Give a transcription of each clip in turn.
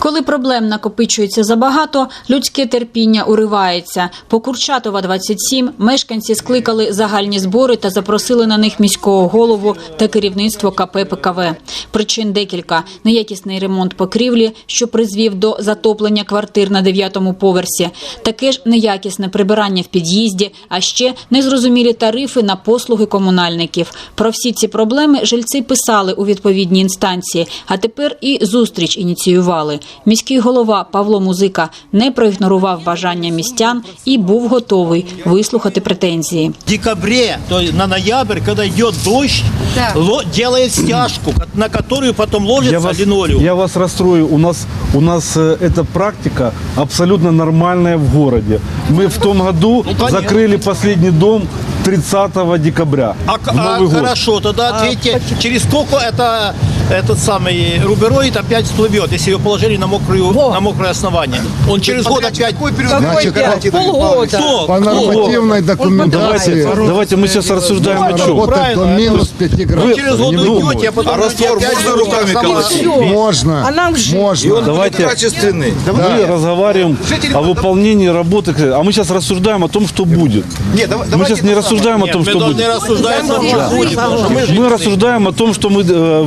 Коли проблем накопичується забагато, людське терпіння уривається. По Курчатова 27 мешканці скликали загальні збори та запросили на них міського голову та керівництво КП ПКВ. Причин декілька: неякісний ремонт покрівлі, що призвів до затоплення квартир на дев'ятому поверсі, таке ж неякісне прибирання в під'їзді, а ще незрозумілі тарифи на послуги комунальників. Про всі ці проблеми жильці писали у відповідні інстанції, а тепер і зустріч ініціювали. Міський голова Павло Музика не проігнорував бажання містян і був готовий вислухати претензії. В декабре, то есть на ноябрь, когда идет дождь, ло- делает стяжку, ко- на которую потом ложится Я вас, линолеум. я вас расстрою. У нас, у нас э, эта практика абсолютно нормальная в городе. Мы в том году Ну, понятно. закрыли последний дом 30 декабря. А, к- в а, Новый год. хорошо, тогда ответьте, через сколько это этот самый рубероид опять всплывет, если его положили на, мокрую, на мокрое основание? Он через год опять... Значит, полгода. Кто? по нормативной документации Давайте, давайте мы сейчас рассуждаем о чем. работать правильно, до минус 5 Вы градусов. через год Не уйдете, а потом... А раствор можно руками колотить. Можно. А нам жить. Можно. Давайте качественный. мы разговариваем о выполнении работы. А мы сейчас рассуждаем о том, что будет. Нет, давай, Мы сейчас не рассуждаем о том, что будет. рассуждать о том, что будет. потому что мы рассуждаем о том, что мы э,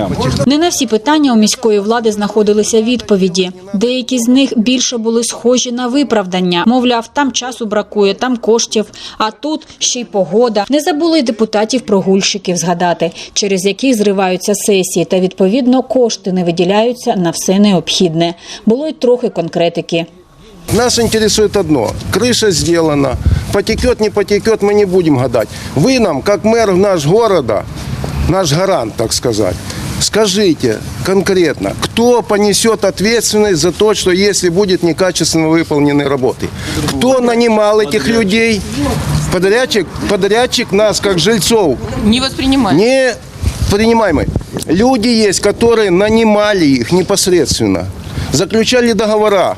выполняем. Не на всі питання у міської влади знаходилися відповіді. Деякі з них більше були схожі на виправдання. Мовляв, там часу бракує, там коштів, а тут ще й погода. Не забули й депутатів прогульщиків згадати, через яких зриваються сесії, та відповідно кошти не виділяються на все необхідне. Було й трохи конкретики. Нас интересует одно. Крыша сделана. Потекет, не потекет, мы не будем гадать. Вы нам, как мэр наш города, наш гарант, так сказать, Скажите конкретно, кто понесет ответственность за то, что если будет некачественно выполнены работы? Кто нанимал этих людей? Подрядчик, подрядчик нас, как жильцов, Не воспринимать. не принимаемый. Люди есть, которые нанимали их непосредственно, заключали договора.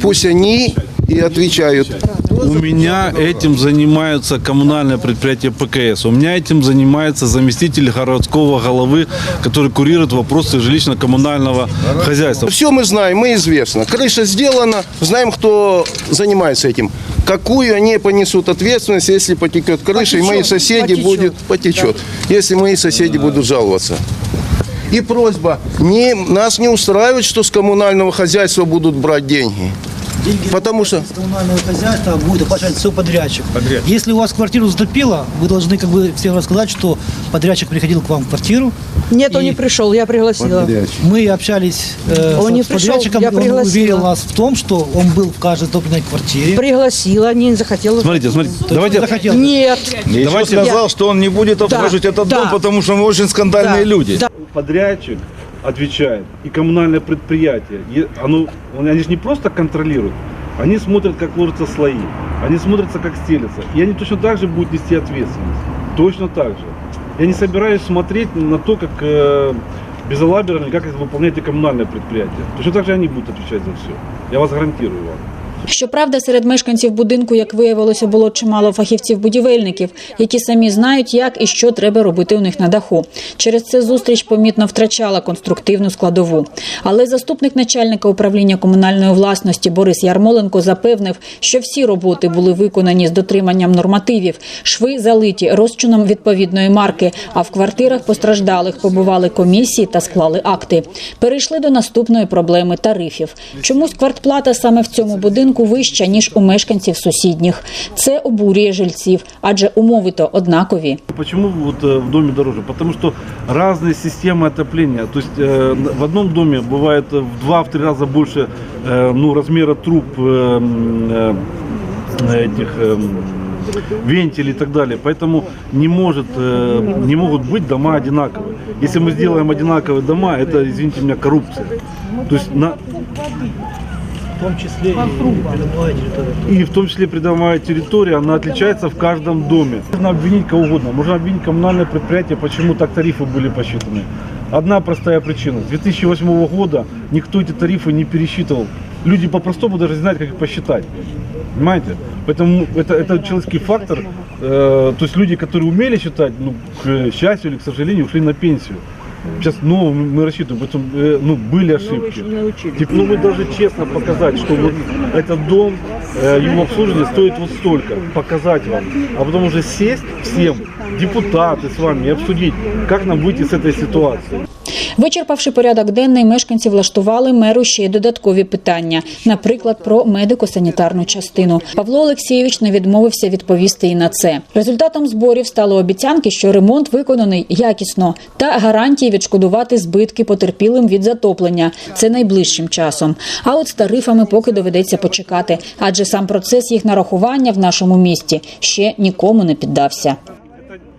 Пусть они и отвечают. У меня этим занимаются коммунальное предприятие ПКС. У меня этим занимается заместитель городского головы, который курирует вопросы жилищно-коммунального хозяйства. Все мы знаем, мы известно. Крыша сделана, знаем, кто занимается этим. Какую они понесут ответственность, если потекет крыша, и мои соседи будут потечет, если мои соседи будут жаловаться. И просьба, не, нас не устраивает, что с коммунального хозяйства будут брать деньги. Потому что С коммунального хозяйства будет оплачивать все подрядчик. Если у вас квартиру затопило, вы должны как бы всем рассказать, что подрядчик приходил к вам в квартиру. Нет, он И не пришел, я пригласила. Мы общались э, Он с, не с подрядчиком, пришел, я и он пригласила. уверил нас в том, что он был в каждой затопленной квартире. Пригласила, не захотела. Смотрите, смотрите, То есть давайте... он захотел. Нет. Еще Давайте- сказал, что он не будет обслуживать этот да. дом, потому что мы очень скандальные Да, люди. да. Подрядчик отвечает и коммунальное предприятие. И оно, они же не просто контролируют, они смотрят, как ложатся слои, они смотрятся, как стелятся. И они точно так же будут нести ответственность. Точно так же. Я не собираюсь смотреть на то, как э, безалаберно, как это выполняет и коммунальное предприятие. Точно так же они будут отвечать за все. Я вас гарантирую вам. Щоправда, серед мешканців будинку, як виявилося, було чимало фахівців-будівельників, які самі знають, як і що треба робити у них на даху. Через це зустріч помітно втрачала конструктивну складову. Але заступник начальника управління комунальної власності Борис Ярмоленко запевнив, що всі роботи були виконані з дотриманням нормативів, шви залиті розчином відповідної марки. А в квартирах постраждалих побували комісії та склали акти. Перейшли до наступної проблеми тарифів. Чомусь квартплата саме в цьому будинку вища ніж у мешканців сусідніх. Це обурює жильців, адже умови то однакові. Почему вот э, в доме дороже? Потому что разные системы отопления. То есть э, в одном доме бывает в два-три раза больше э, ну, размера труб э, м, э, этих э, вентилей и так далее. Поэтому не, может, э, не могут быть дома одинаковые. Если мы сделаем одинаковые дома, это, извините меня, коррупция. То есть на, В том числе и придомовая территория. и в том числе придомовая территория, она отличается в каждом доме. Можно обвинить кого угодно. Можно обвинить коммунальное предприятие, почему так тарифы были посчитаны. Одна простая причина. С 2008 года никто эти тарифы не пересчитывал. Люди по-простому даже не знают, как их посчитать. Понимаете? Поэтому это, это человеческий фактор. Э, то есть люди, которые умели считать, ну, к счастью или к сожалению, ушли на пенсию. Сейчас, ну, мы рассчитываем, поэтому, э, ну, были ошибки. Типа, ну, вы даже честно показать, что вот этот дом, э, его обслуживание стоит вот столько, показать вам, а потом уже сесть всем, депутаты с вами, и обсудить, как нам выйти с этой ситуации. Вичерпавши порядок денний, мешканці влаштували меру ще й додаткові питання, наприклад, про медико-санітарну частину. Павло Олексійович не відмовився відповісти і на це. Результатом зборів стали обіцянки, що ремонт виконаний якісно, та гарантії відшкодувати збитки потерпілим від затоплення. Це найближчим часом. А от з тарифами поки доведеться почекати, адже сам процес їх нарахування в нашому місті ще нікому не піддався.